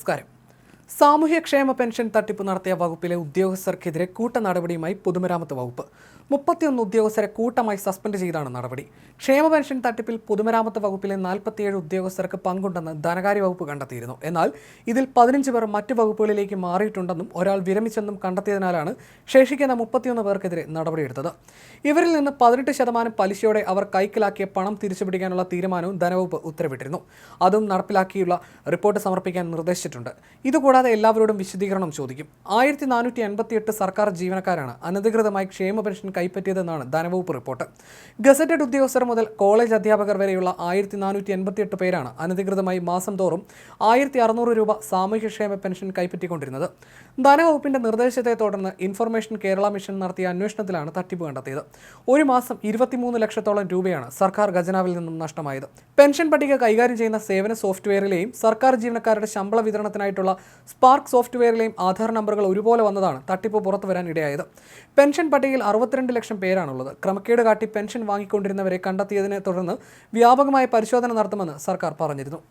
നമസ്കാരം സാമൂഹ്യക്ഷേമ പെൻഷൻ തട്ടിപ്പ് നടത്തിയ വകുപ്പിലെ ഉദ്യോഗസ്ഥർക്കെതിരെ കൂട്ട നടപടിയുമായി പൊതുമരാമത്ത് വകുപ്പ്. മുപ്പത്തിയൊന്ന് ഉദ്യോഗസ്ഥരെ കൂട്ടമായി സസ്പെൻഡ് ചെയ്താണ് നടപടി. ക്ഷേമ പെൻഷൻ തട്ടിപ്പിൽ പൊതുമരാമത്ത് വകുപ്പിലെ നാൽപ്പത്തിയേഴ് ഉദ്യോഗസ്ഥർക്ക് പങ്കുണ്ടെന്ന് ധനകാര്യ വകുപ്പ് കണ്ടെത്തിയിരുന്നു. എന്നാൽ ഇതിൽ പതിനഞ്ച് പേർ മറ്റ് വകുപ്പുകളിലേക്ക് മാറിയിട്ടുണ്ടെന്നും ഒരാൾ വിരമിച്ചെന്നും കണ്ടെത്തിയതിനാലാണ് ശേഷിക്കുന്ന മുപ്പത്തിയൊന്ന് പേർക്കെതിരെ നടപടിയെടുത്തത്. ഇവരിൽ നിന്ന് പതിനെട്ട് ശതമാനം പലിശയോടെ അവർ കൈക്കലാക്കിയ പണം തിരിച്ചുപിടിക്കാനുള്ള തീരുമാനവും ധനവകുപ്പ് ഉത്തരവിട്ടിരുന്നു. അതും നടപ്പിലാക്കിയുള്ള റിപ്പോർട്ട് സമർപ്പിക്കാൻ നിർദ്ദേശിച്ചിട്ടുണ്ട്. ഇതുകൂടാതെ എല്ലാവരോടും വിശദീകരണം ചോദിക്കും. ആയിരത്തി നാനൂറ്റി എൺപത്തിയെട്ട് സർക്കാർ ജീവനക്കാരാണ് അനധികൃതമായി ക്ഷേമ പെൻഷൻ കൈപ്പറ്റിയതെന്നാണ് ധനവകുപ്പ് റിപ്പോർട്ട്. ഗസറ്റഡ് ഉദ്യോഗസ്ഥർ മുതൽ കോളേജ് അധ്യാപകർ വരെയുള്ള ആയിരത്തി നാനൂറ്റി എൺപത്തിയെട്ട് പേരാണ് അനധികൃതമായി മാസം തോറും ആയിരത്തി അറുന്നൂറ് രൂപ സാമൂഹ്യക്ഷേമ പെൻഷൻ കൈപ്പറ്റിക്കൊണ്ടിരുന്നത്. ധനവകുപ്പിന്റെ നിർദ്ദേശത്തെ തുടർന്ന് ഇൻഫർമേഷൻ കേരള മിഷൻ നടത്തിയ അന്വേഷണത്തിലാണ് തട്ടിപ്പ് കണ്ടെത്തിയത്. ഒരു മാസം ഇരുപത്തിമൂന്ന് ലക്ഷത്തോളം രൂപയാണ് സർക്കാർ ഖജനാവിൽ നിന്നും നഷ്ടമായത്. പെൻഷൻ പട്ടിക കൈകാര്യം ചെയ്യുന്ന സേവന സോഫ്റ്റ്വെയറിലെയും സർക്കാർ ജീവനക്കാരുടെ ശമ്പള വിതരണത്തിനായിട്ടുള്ള സ്പാർക്ക് സോഫ്റ്റ്വെയറിലെയും ആധാർ നമ്പറുകൾ ഒരുപോലെ വന്നതാണ് തട്ടിപ്പ് പുറത്തു വരാൻ ഇടയായത്. പെൻഷൻ പട്ടികയിൽ അറുപത്തിരണ്ട് ലക്ഷം പേരാണുള്ളത്. ക്രമക്കേട് കാട്ടി പെൻഷൻ വാങ്ങിക്കൊണ്ടിരുന്നവരെ കണ്ടെത്തിയതിനെ തുടർന്ന് വ്യാപകമായ പരിശോധന നടത്തുമെന്ന് സർക്കാർ പറഞ്ഞിരുന്നു.